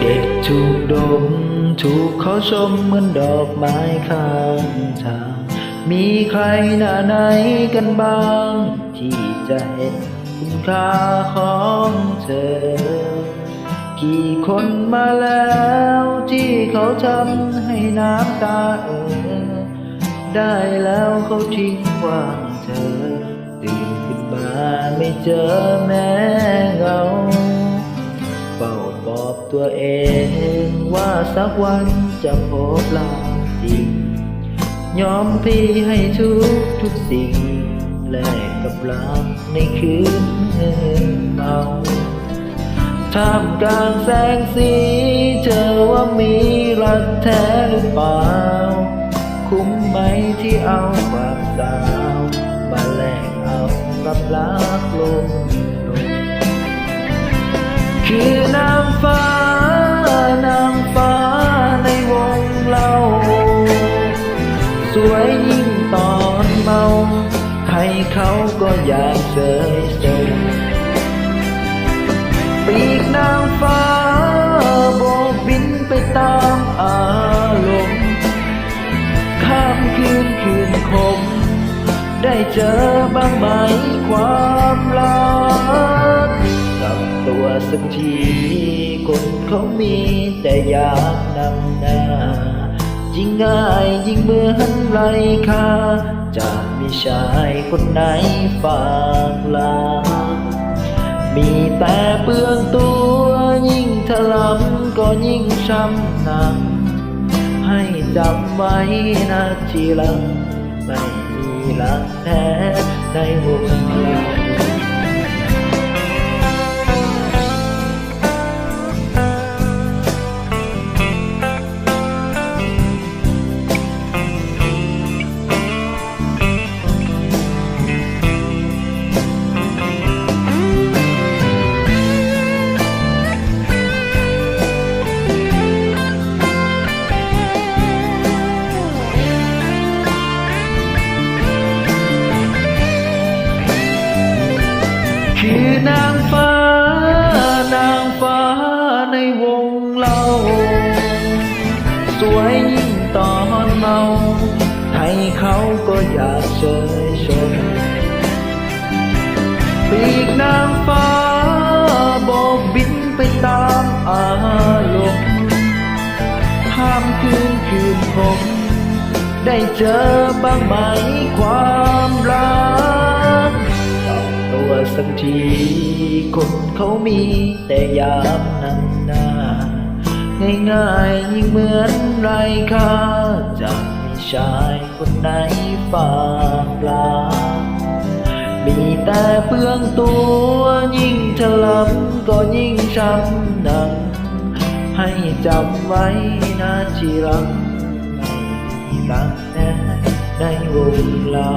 เด็กถูกดม ถูกเขาชมเหมือนดอกไม้ข้างทาง มีใครหน้าไหนกันบ้าง ที่จะเห็นคุณค่าของเธอ กี่คนมาแล้วที่เขาทำให้น้ำตาเออได้แล้วเขาทิ้งว่างเธอ ตื่นขึ้นมาไม่เจอแม้ ตัวเองว่าสักวันจะพบเราจริง ยอมพี่ให้ทุกทุกสิ่ง แลกกับรักในคืนเมาท่ามกลางแสงสีเธอว่ามีรักแท้หรือเปล่า คุ้มไหมที่เอาความสาว มาแลกเอากับรักลม ตอนเมาใครเขาก็อยากเสยเสยปีกนางฟ้าโบกบินไปตามอารมณ์ข้ามคืนคืนคม ได้เจอบ้างไหมความรักกับตัวสักทีคนเขามีแต่อยากนำหน้า ยิ่งง่ายยิ่งเหมือนไรค่าจะมีชายคนไหนฝากลามีแต่เปลืองตัวยิ่งถลำก็ยิ่งช้ำหนักให้จำไว้นะทีหลังไม่มีรักแท้ในวงเนางฟ้า นางฟ้าในวงเรา สวยยิ่งตอนเมาใครเขาก็อยากเชยชมปีกนางฟ้าโบกบินไปตามอารมณ์ข้ามคืนคืนคมได้เจอบ้างไหมความรัก ตัวสักที คนเขามีแต่ยามนำหน้าง่ายๆยิ่งเหมือนไรค่าจะมีชายคนไหนฝากปลามีแต่เปลืองตัวยิ่งถลำก็ยิ่งช้ำหนักให้จำไว้นะที่รักไม่มีรักแท้ในวงเรา